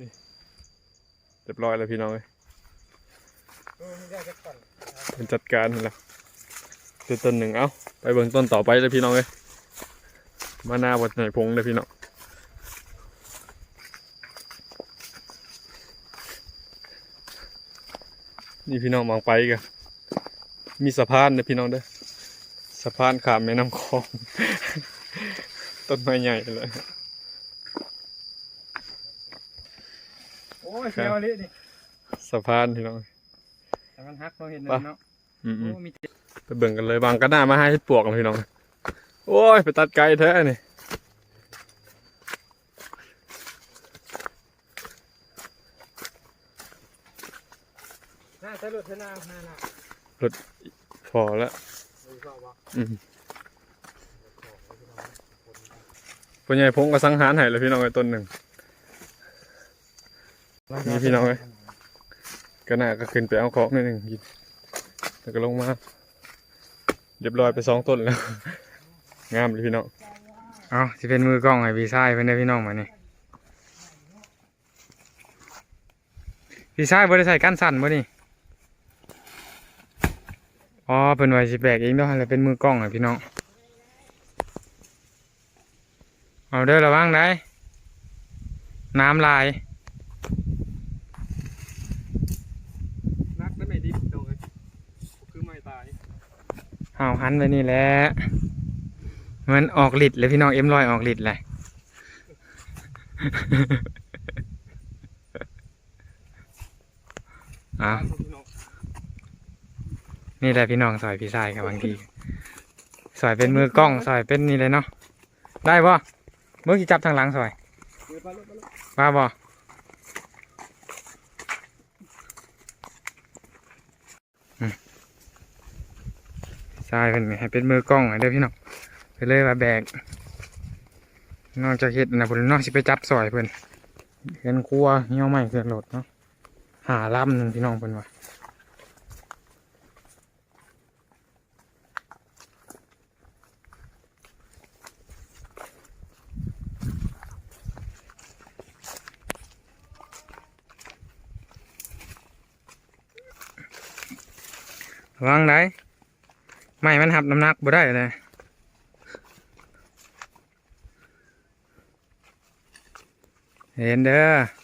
นี่เรียบร้อยแล้วพี่น้องเลยเออนี่ได้จักก่อนเป็นจัดการแล้วตัวต้นหนึ่งเอ้าไปเบิ่งต้นต่อไปเลยพี่น้องเลยมาหน้าวัดไหนพงเลยพี่น้องนี่พี่น้องมองไปกันมีสะพานนะพี่น้องเด้อสะพานข้ามแม่น้ำคลอง ต้นไม้ใหญ่เลย อ้ยเสียวเลยนี่สะพานพี่น้อง แต่มันฮักเราเห็นปะเนาะอืมโอ้มีเจ็ดๆไปเบิ่งกันเลยบางก็น่ามาให้ปวกเลยพี่น้อง โอ้ย ไปตัดไกลแท้นี่หน้าใช้รถเท่านาหน้าหน้าพอแล้วดูชอบวะอืมพ่อใหญ่พงก็สังหารให้เลยพี่น้องไอ้ต้นหนึ่ง นี่พี่น้องเอ้ยก็น่าก็ขึ้นไปเอาของนิดหนึ่งกินแล้วก็ลงมาเรียบร้อยไปสองต้นแล้ว งามเลยพี่น้องเอาจะเป็นมือกล้องไอ้พี่ชายเพื่อนได้พี่น้องมานี่พี่ชายบริใส่กันสั่นบ่นี่อ๋อเป็นไว้สิแบกเองเนาะแล้วเป็นมือกล้องไอ้พี่น้องเอาเด้อระวังได้น้ำลาย นักได้ไหมดิพี่น้องเอ้ยคือไม่ตาย เอาหันไปนี่แหละมันออกฤทธิ์เลยพี่น้องเอ็มลอยออกฤทธิ์เลยเอานี่แหละพี่น้องซอยพี่ชายกับบางทีซอยเป็นมือกล้องซอยเป็นนี่เลยเนาะได้ป่ะเมื่อกี้จับทางหลังซอยว่าบ่ ใช่เป็นให้เป็นมือกล้องให้เด้อพี่น้องไปเลยว่าแบกนอกจากเห็ดนะพุ่นนอกสิไปจับซอยเพิ่นเห็นครัวเหี่ยวใหม่เกิดโหลดเนาะหาลำหนึ่งพี่น้องเพิ่นว่าระวังได้ ไม่มันหับน้ำหนักบ่ได้เลยเห็นเด้อ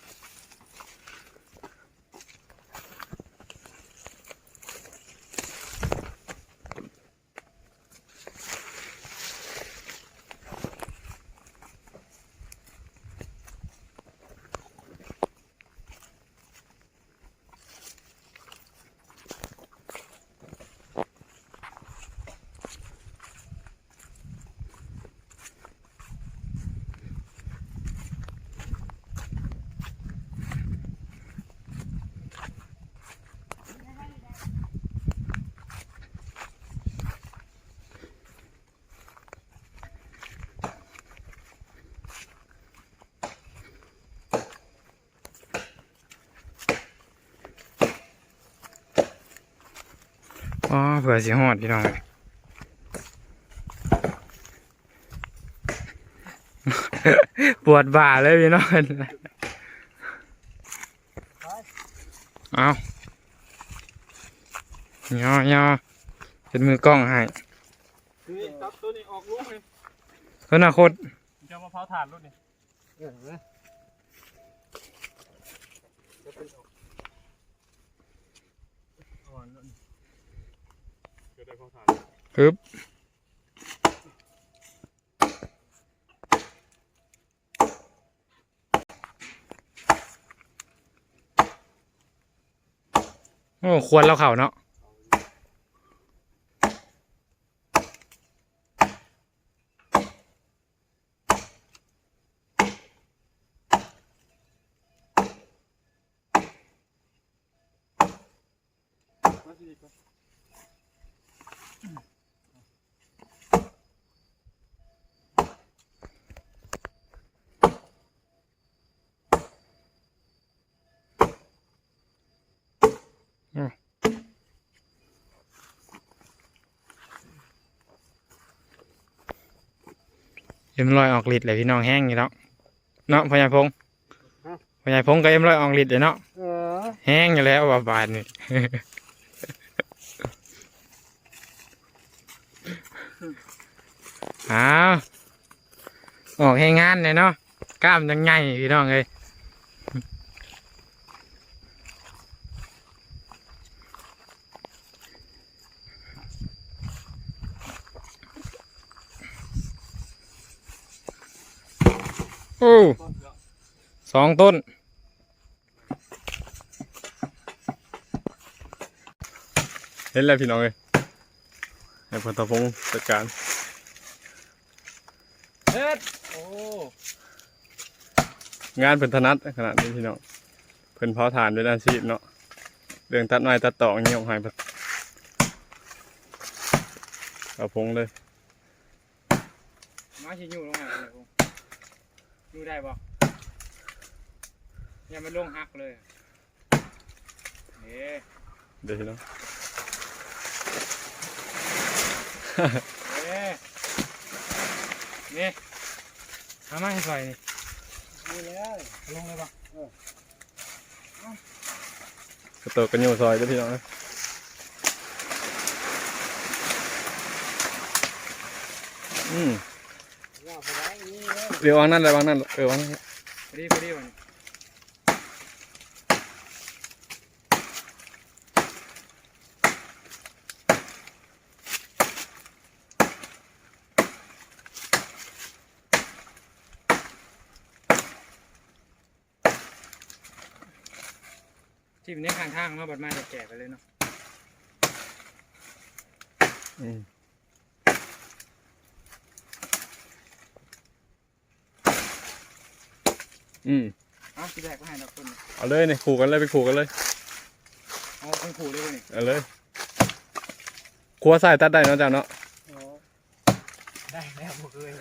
อ๋อเผื่อสิหอดพี่น้องปวดบ่าเลยพี่น้องเอาย่อย่อเป็นมือกล้องให้คือตัดตัวนี้ออกลูกเลยอนาคตจะมาเผาถ่านรุ่นนี้ เดี๋ยวได้เผาถ่านปึ๊บโอ้ควรเราเข่าเนาะ เอ็มลอยออกฤทธิ์เลยพี่น้องแห้งอยู่แล้วเนาะพญาพงษ์พ่อใหญ่พงกับเอ็มร้อยอองลิดเลยเนาะเออแห้งอยู่แล้วว่าบาดนี่ อ้าวออกให้งานเลยเนาะกล้ามยังไงพี่น้องเอ้ยโอ้สองต้นเห็นแล้วพี่น้องเลยให้พลตะพงศ์จัดการ เฮ็ดโอ้งานเพิ่นถนัดขนาดนี้พี่น้องเพิ่นเผาถ่านเป็นอาชีพเนาะเรื่องตัดไม้ตัดต่ออย่างเงี้ยของให้เพิ่นตะพงศ์เลยมาชิอยู่ลงมาเลยผมอยู่ได้บ่อย่ามาลงหักเลยเอ๊ะเดี๋ยวพี่น้องเอ๊ะ นี่ทำมาให้ใส่นี่นี่แล้วลงเลยบ่กระโตกกันอยู่ซอยเด้อพี่น้องเอ้ยอืมว่าไปได้นี่เลยเดี๋ยววางนั่นเลยวางนั่นเออวางนั่นพอดีพอดีวัน มันนี้ข้างทางเนาะบัดมาจะแก่ไปเลยเนาะอืมอืมเอ้าที่แรกก็ให้ดอกคนเอาเลยนี่ขู่กันเลยไปขู่กันเลยเอาคนขู่เลยวันนี้เอาเลยครัวใส่ตัดได้เนาะจ้าเนาะโอ้ได้แล้วบ่เคย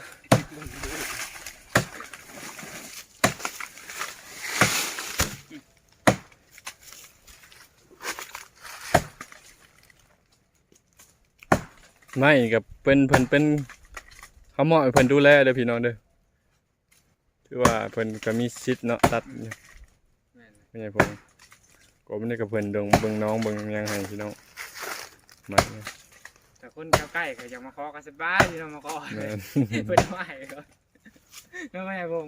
ไม่กับเป็นเพิ่นเป็นเขาเหมาะให้เพิ่นดูแลเด้อพี่น้องเด้อถือว่าเพิ่นก็มีสิทธิ์เนาะตัดอยู่แม่นไม่ใช่ผมก็ไม่ได้กับเพิ่นเดงเบิ่งน้องเบิ่งหยังให้พี่น้องมาเนี่ยแต่คนแถวใกล้ก็อยากมาขอกันสบายที่เรามาขอแม่นเปิดไม่ก็ไม่ไม่ให้ผม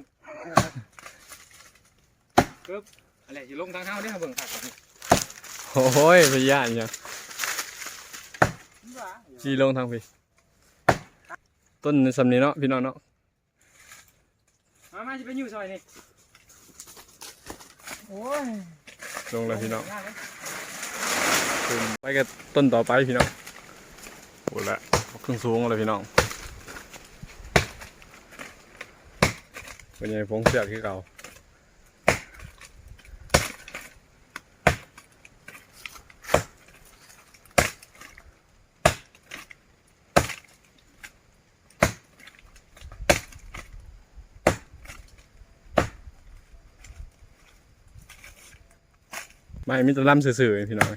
ปึ๊บอะไรอยู่ลงทางเท้าเนี่ยเบิ่งผักก่อนนี่โอ้ยไปย่านหยั งว่าขี่ลงทางพี่ ต้นสำนี้เนาะพี่น้องเนาะ มามาจะไปอยู่ซอยนี่ โอ้ย ลงแล้วพี่น้องยากเลยขึ้นไปกับต้นต่อไปพี่น้องโอ้ละขึ้นสูงเลยพี่น้องเป็นไงพงเสือกที่เก่า ไม่มีแตะล่ำสื่อๆพี่น้อง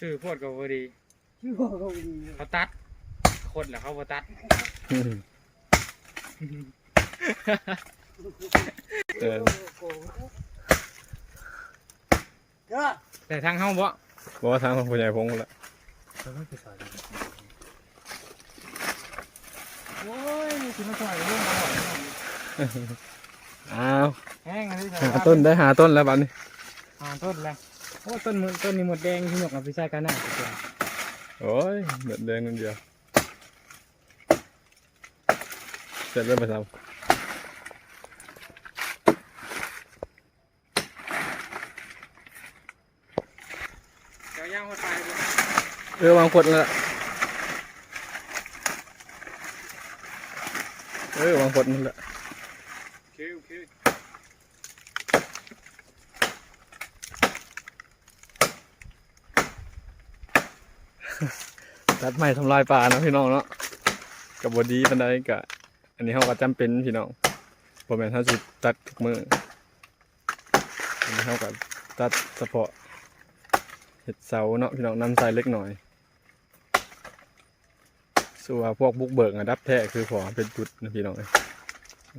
สื่อโพดกับพอดีชื่อว่าเขาดีเขาตัดโคตรแล้วเขาบ่ตัด เออก็ แต่ทางเฮาบ่บอกว่าทางของผู้ใหญ่พงละโอ้ยสิมาซอยเรื่องบ่อ้าวแห้งอันนี้หาต้นได้หาต้นแล้วบัดนี้หาต้นแล้วโอ้ต้นมือต้นนี้หมดแดงที่หยกเอาไปใส่กันน่ะโอ้ยเด็ดแดงนั่นเดียวเสร็จแล้วไปทเดี๋ยวย่างหัวตายดูำ เออวางขวดแล้วเออวางขวดนั่นแหละคิวคิวตัดไม้ทำลายป่าเนาะพี่น้องเนาะกับบดีปันไดกะอันนี้เขาก็จำเป็นพี่น้องผมแม่นเขาสิตัดทุกมืออันนี้เขาก็ตัดเฉพาะเห็ดเสาเนาะพี่น้องน้ำใส่เล็กหน่อย ส่วนพวกบุกเบิกอะดับแท้คือพอเป็นจุดนะพี่น้องเอ้ย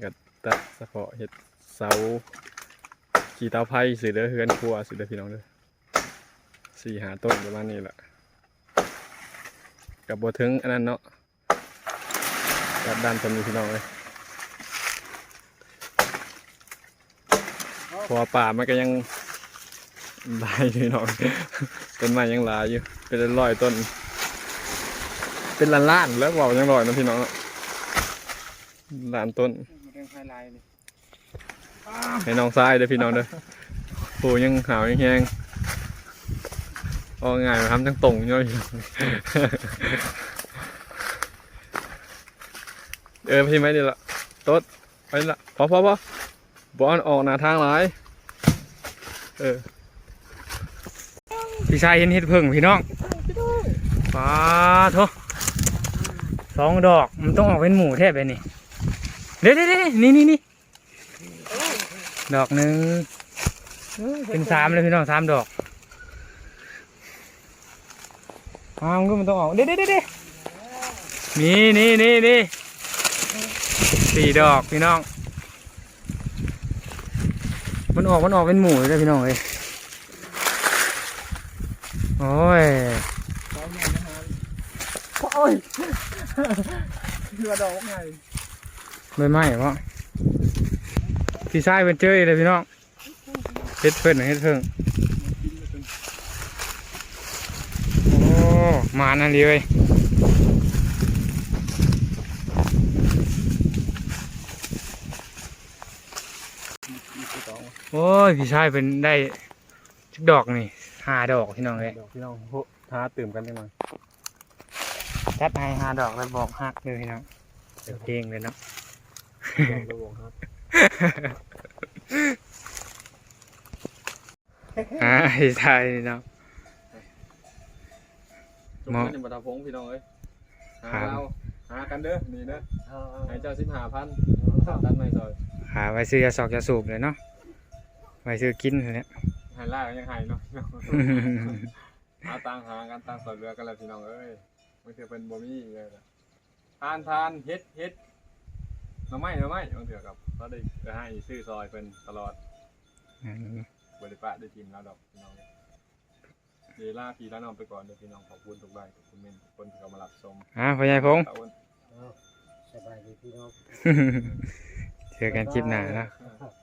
ก็ตัดเฉพาะเห็ดเสาขี่เตาไผ่สื่อเด้อเฮือนครัวสื่อเด้อพี่น้องเด้อสี่หาต้นประมาณนี้แหละกับบัวถึงอันนั้นเนาะกับด้านตรงนี้พี่น้องเลยพราะว่าป่ามันก็ยังลายอยู่เนาะต้นไม้ยังลายอยู่เป็นร้อยต้น เป็นล้านล้านแล้วเว่ายังร้อยนะพี่น้องล้านต้นให้น้องทรายเด้อพี่น้องเด้อโหยังหาวยังแห้งเอาง่ายมาทำจังตรงย่อยเออพี่ไหมนี่ละต๊ดไปละพอพอพอบอลออกหน้าทางหลายเออพี่ชายเห็นเห็ดเพิ่งพี่น้องปาโท สองดอกมันต้องออกเป็นหมู่แทบเลยนี่เด้เด้เด้นี่นี่นี่ดอกหนึ่งเป็นสามเลยพี่น้องสามดอกอ้าวมันก็มันต้องออกเด้เด้เด้เด้นี่นี่นี่นี่สี่ดอกพี่น้อง มันออกมันออกเป็นหมู่เลยพี่น้องเอ้ยโอ้ย อ้ยคือว่าดอกไงใบไม้เพราะพี่ชายเป็นเจอเลยพี่น้องเฮ็ดเพิ่นเฮ็ดเพิ่งโอ้มานั่นดีเลยโอ้ยพี่ชายเป็นได้ทุกดอกนี่ห้าดอกพี่น้องเลยเดี๋ยวพี่น้องโหท้าตื่มกันได้หน่อย จัดให้ห้าดอกแล้วบอกฮักเลยพี่น้องเดี๋ยวเพลงเลยเนาะระวงครับอ่าพี่ชายนี่เนาะ จุกมันยังบัตรพงพี่น้องเอ้ยหาครับ เราหากันเด้อนี่เด้อเอาเอาให้เจ้าสิบห้าพันตันไม่ซอยหาไว้ซื้อยาสอกยาสูบเลยเนาะไว้ซื้อกินเลยเนี่ยใหายล่ากันยังใหายเนาะหาตังหากันตังสอยเรือกันแล้วพี่น้องเอ้ย ไม่เคยเป็นบ่มีเลยล่ะทานทานเฮ็ดเฮ็ดหน่อไม้หน่อไม้บางเถื่อกับเขาได้จะให้ซื้อซอยเป็นตลอดบริปะได้กินแล้วดอกพี่น้องเดยวล่าพี่แล้วน้องไปก่อนเดี๋ยวพี่น้องขอบคุณทุกใบขอบคุณเมนทุกคนที่เข้ามารับชมอ่าพ่อใหญ่พงษ์ตะวันเอาสบายดีพี่น้อง เจอกันคลิปหน้านะ ครับ